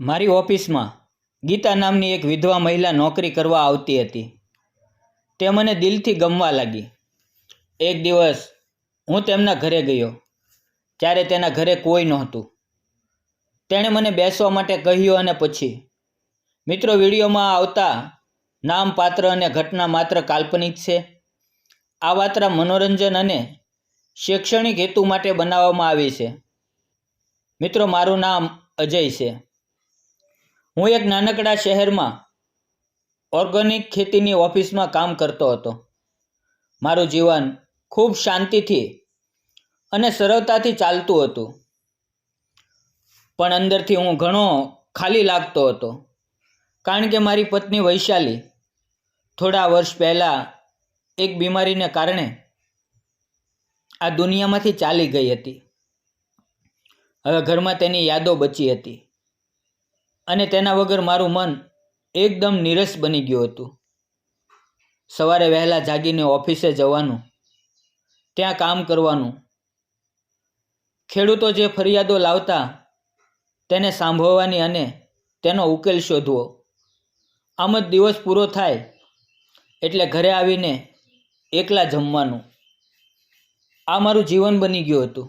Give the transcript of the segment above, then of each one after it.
મારી ઓફિસમાં ગીતા નામની એક વિધવા મહિલા નોકરી કરવા આવતી હતી. તે મને દિલથી ગમવા લાગી. એક દિવસ હું તેમના ઘરે ગયો. ત્યારે તેના ઘરે કોઈ નહોતું. તેણે મને બેસવા માટે કહ્યું અને પછી, મિત્રો, વિડીયોમાં આવતા નામ, પાત્ર અને ઘટના માત્ર કાલ્પનિક છે. આ વાર્તા મનોરંજન અને શૈક્ષણિક હેતુ માટે બનાવવામાં આવી છે. મિત્રો, મારું નામ અજય છે. હું એક નાનકડા શહેરમાં ઓર્ગેનિક ખેતીની ઓફિસમાં કામ કરતો હતો. મારું જીવન ખૂબ શાંતિથી અને સરળતાથી ચાલતું હતું. પણ અંદરથી હું ઘણો ખાલી લાગતો હતો. કારણ કે મારી પત્ની વૈશાલી થોડા વર્ષ પહેલાં એક બીમારીને કારણે આ દુનિયામાંથી ચાલી ગઈ હતી. હવે ઘરમાં તેની યાદો બચી હતી. અને તેના વગર મારું મન એકદમ નીરસ બની ગયું હતું. સવારે વહેલા જાગીને ઓફિસે જવાનું, ત્યાં કામ કરવાનું. ખેડૂતો જે ફરિયાદો લાવતા તેને સાંભળવાની અને તેનો ઉકેલ શોધવો. આમ જ દિવસ પૂરો થાય એટલે ઘરે આવીને એકલા જમવાનું. આ મારું જીવન બની ગયું હતું.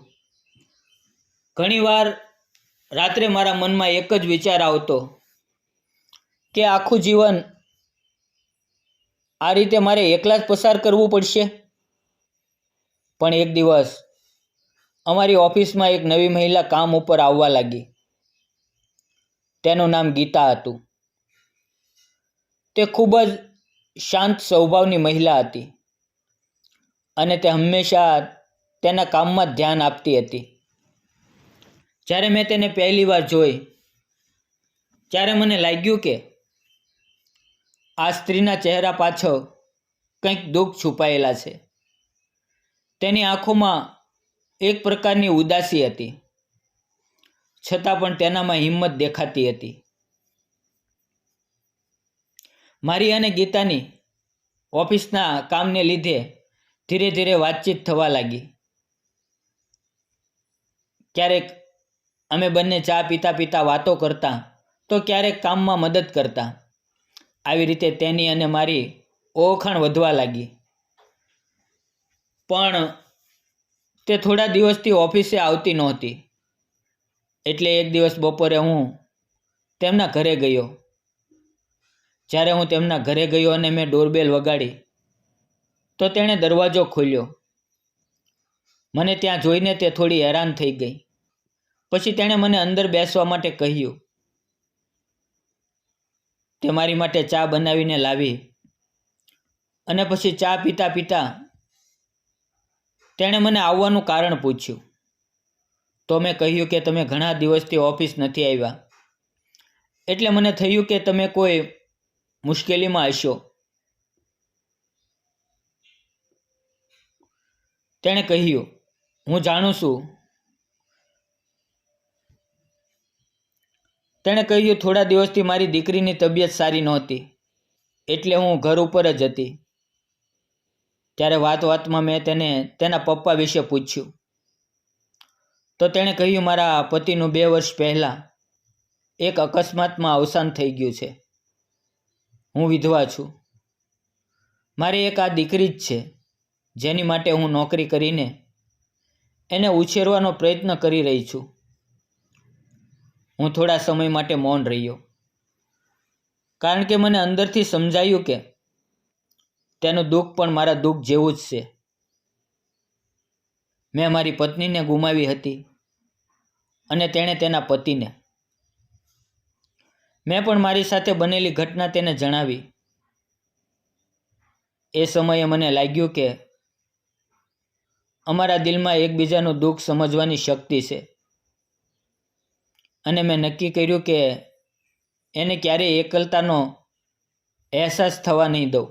ઘણીવાર રાત્રે મારા મનમાં એક જ વિચાર આવતો કે આખું જીવન આ રીતે મારે એકલા જ પસાર કરવું પડશે? પણ એક દિવસ અમારી ઓફિસમાં એક નવી મહિલા કામ ઉપર આવવા લાગી. તેનું નામ ગીતા હતું. તે ખૂબ જ શાંત સ્વભાવની મહિલા હતી અને તે હંમેશા તેના કામમાં ધ્યાન આપતી હતી. જ્યારે મેં તેને પહેલી વાર જોઈ, ત્યારે મને લાગ્યું કે આ સ્ત્રીના ચહેરા પાછળ કંઈક દુઃખ છુપાયેલા છે. તેની આંખોમાં એક પ્રકારની ઉદાસી હતી, છતાં પણ તેનામાં હિંમત દેખાતી હતી. મારી અને ગીતાની ઓફિસના કામને લીધે ધીરે ધીરે વાતચીત થવા લાગી. ક્યારેક અમે બંને ચા પીતા પીતા વાતો કરતા, તો ક્યારેક કામમાં મદદ કરતા. આવી રીતે તેની અને મારી ઓળખાણ વધવા લાગી. પણ તે થોડા દિવસથી ઓફિસે આવતી નહોતી. એટલે એક દિવસ બપોરે હું તેમના ઘરે ગયો. જ્યારે હું તેમના ઘરે ગયો અને મેં ડોરબેલ વગાડી, તો તેણે દરવાજો ખોલ્યો. મને ત્યાં જોઈને તે થોડી હેરાન થઈ ગઈ. પછી તેણે મને અંદર બેસવા માટે કહ્યું, તે મારી માટે ચા બનાવીને લાવી. અને પછી ચા પીતા પીતા તેણે મને આવવાનું કારણ પૂછ્યું. તો મેં કહ્યું કે, તમે ઘણા દિવસથી ઓફિસ નથી આવ્યા. એટલે મને થયું કે, તમે કોઈ મુશ્કેલીમાં હશો. તેણે કહ્યું, હું જાણું છું તેણે કહ્યું, થોડા દિવસથી મારી દીકરીની તબિયત સારી નહોતી, એટલે હું ઘર ઉપર જ હતી. ત્યારે વાત વાતમાં મેં તેને, તેના પપ્પા વિશે પૂછ્યું. તો તેણે કહ્યું, મારા પતિનું બે વર્ષ પહેલાં એક અકસ્માતમાં અવસાન થઈ ગયું છે. હું વિધવા છું. મારી એક આ દીકરી જ છે, જેની માટે હું નોકરી કરીને એને ઉછેરવાનો પ્રયત્ન કરી રહી છું. હું થોડા સમય માટે મૌન રહ્યો. કારણ કે મને અંદરથી સમજાયું કે તેનું દુઃખ પણ મારા દુઃખ જેવું જ છે. મેં મારી પત્નીને ગુમાવી હતી અને તેણે તેના પતિને. મેં પણ મારી સાથે બનેલી ઘટના તેને જણાવી. એ સમયે મને લાગ્યું કે અમારા દિલમાં એકબીજાનું દુઃખ સમજવાની શક્તિ છે. અને મેં નક્કી કર્યું કે એને ક્યારેય એકલતાનો અહેસાસ થવા નહીં દઉં.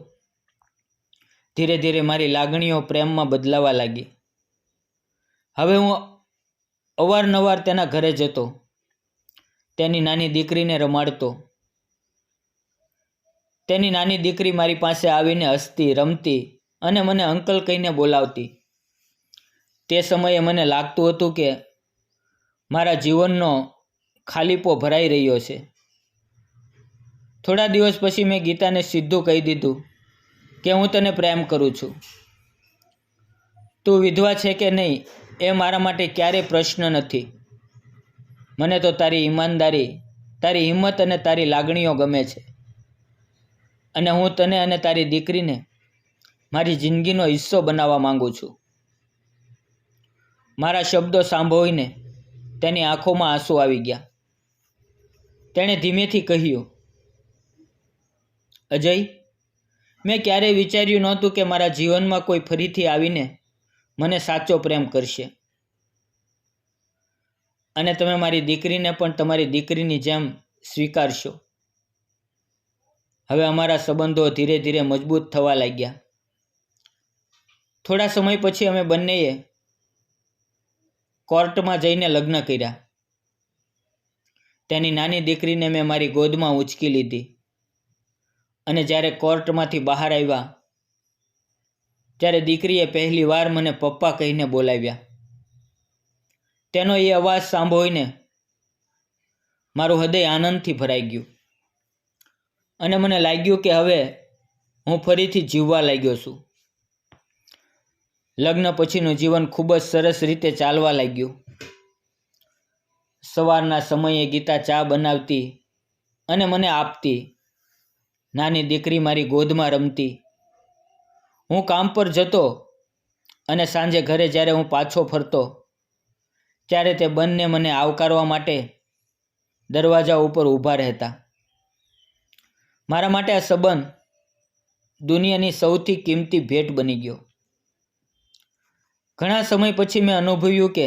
ધીરે ધીરે મારી લાગણીઓ પ્રેમમાં બદલાવા લાગી. હવે હું અવારનવાર તેના ઘરે જતો, તેની નાની દીકરીને રમાડતો, તેની નાની દીકરી મારી પાસે આવીને હસતી, રમતી અને મને અંકલ કહીને બોલાવતી. તે સમયે મને લાગતું હતું કે મારા જીવનનો ખાલીપો ભરાઈ રહ્યો છે. થોડા દિવસ પછી મેં ગીતાને સીધું કહી દીધું કે હું તને પ્રેમ કરું છું. તું વિધવા છે કે નહીં એ મારા માટે ક્યારેય પ્રશ્ન નથી. મને તો તારી ઈમાનદારી, તારી હિંમત અને તારી લાગણીઓ ગમે છે. અને હું તને અને તારી દીકરીને મારી જિંદગીનો હિસ્સો બનાવવા માંગુ છું. મારા શબ્દો સાંભળીને તેની આંખોમાં આંસુ આવી ગયા. તેણે ધીમેથી કહ્યું, અજય, મેં ક્યારેય વિચાર્યું નહોતું કે મારા જીવનમાં કોઈ ફરીથી આવીને મને સાચો પ્રેમ કરશે. અને તમે મારી દીકરીને પણ તમારી દીકરીની જેમ સ્વીકારશો. હવે અમારા સંબંધો ધીરે ધીરે મજબૂત થવા લાગ્યા. થોડા સમય પછી અમે બંનેએ કોર્ટમાં જઈને લગ્ન કર્યા. તેની નાની દીકરીને મેં મારી ગોદમાં ઉંચકી લીધી. અને જ્યારે કોર્ટમાંથી બહાર આવ્યા, ત્યારે દીકરીએ પહેલી વાર મને પપ્પા કહીને બોલાવ્યા. તેનો એ અવાજ સાંભળીને મારું હૃદય આનંદથી ભરાઈ ગયું. અને મને લાગ્યું કે હવે હું ફરીથી જીવવા લાગ્યો છું. લગ્ન પછીનું જીવન ખૂબ જ સરસ રીતે ચાલવા લાગ્યું. સવારના સમયે ગીતા ચા બનાવતી અને મને આપતી. નાની દીકરી મારી ગોદમાં રમતી. હું કામ પર જતો અને સાંજે ઘરે જ્યારે હું પાછો ફરતો, ત્યારે તે બંને મને આવકારવા માટે દરવાજા ઉપર ઊભા રહેતા. મારા માટે આ સંબંધ દુનિયાની સૌથી કિંમતી ભેટ બની ગયો. ઘણા સમય પછી મેં અનુભવ્યું કે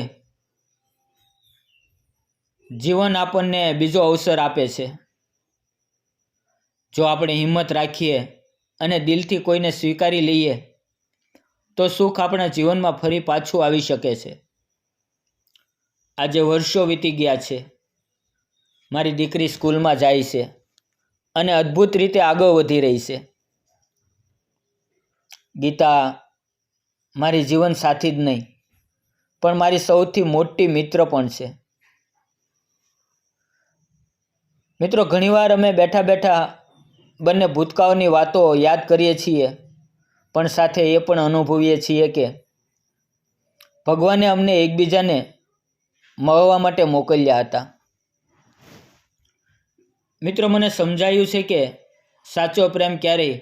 જીવન આપણને બીજો અવસર આપે છે. જો આપણે હિંમત રાખીએ અને દિલથી કોઈને સ્વીકારી લઈએ, તો સુખ આપણા જીવનમાં ફરી પાછું આવી શકે છે. આજે વર્ષો વીતી ગયા છે. મારી દીકરી સ્કૂલમાં જાય છે અને અદ્ભુત રીતે આગળ વધી રહી છે. ગીતા મારી જીવન સાથી જ નહીં, પણ મારી સૌથી મોટી મિત્ર પણ છે. મિત્રો, ઘણીવાર અમે બેઠા બેઠા બંને ભૂતકાળની વાતો યાદ કરીએ છીએ, પણ સાથે એ પણ અનુભવીએ છીએ કે ભગવાને અમને એકબીજાને મળવા માટે મોકલ્યા હતા. મિત્રો, મને સમજાયું છે કે સાચો પ્રેમ ક્યારેય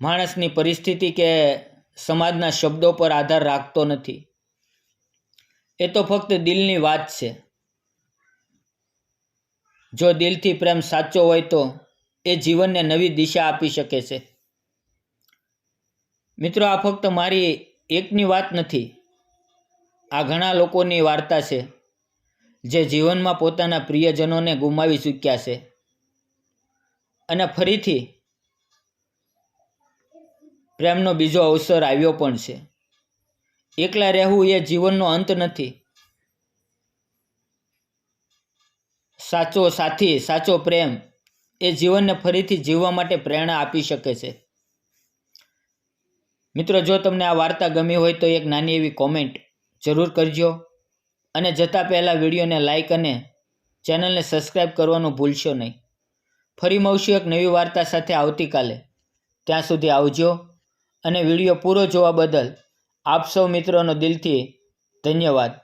માણસની પરિસ્થિતિ કે સમાજના શબ્દો પર આધાર રાખતો નથી. એ તો ફક્ત દિલની વાત છે. જો દિલથી પ્રેમ સાચો હોય તો એ જીવનને નવી દિશા આપી શકે છે. મિત્રો, આ ફક્ત મારી એકની વાત નથી, આ ઘણા લોકોની વાર્તા છે, જે જીવનમાં પોતાના પ્રિયજનોને ગુમાવી ચૂક્યા છે. અને ફરીથી પ્રેમનો બીજો અવસર આવ્યો પણ છે. એકલા રહેવું એ જીવનનો અંત નથી. સાચો સાથી, સાચો પ્રેમ એ જીવનને ફરીથી જીવવા માટે પ્રેરણા આપી શકે છે. મિત્રો, જો તમને આ વાર્તા ગમી હોય તો એક નાની એવી કોમેન્ટ જરૂર કરજો અને જતાં પહેલાં વિડીયોને લાઇક અને ચેનલને સબસ્ક્રાઈબ કરવાનું ભૂલશો નહીં. ફરી મળશું એક નવી વાર્તા સાથે આવતીકાલે. ત્યાં સુધી આવજો અને વીડિયો પૂરો જોવા બદલ આપ સૌ મિત્રોનો દિલથી ધન્યવાદ.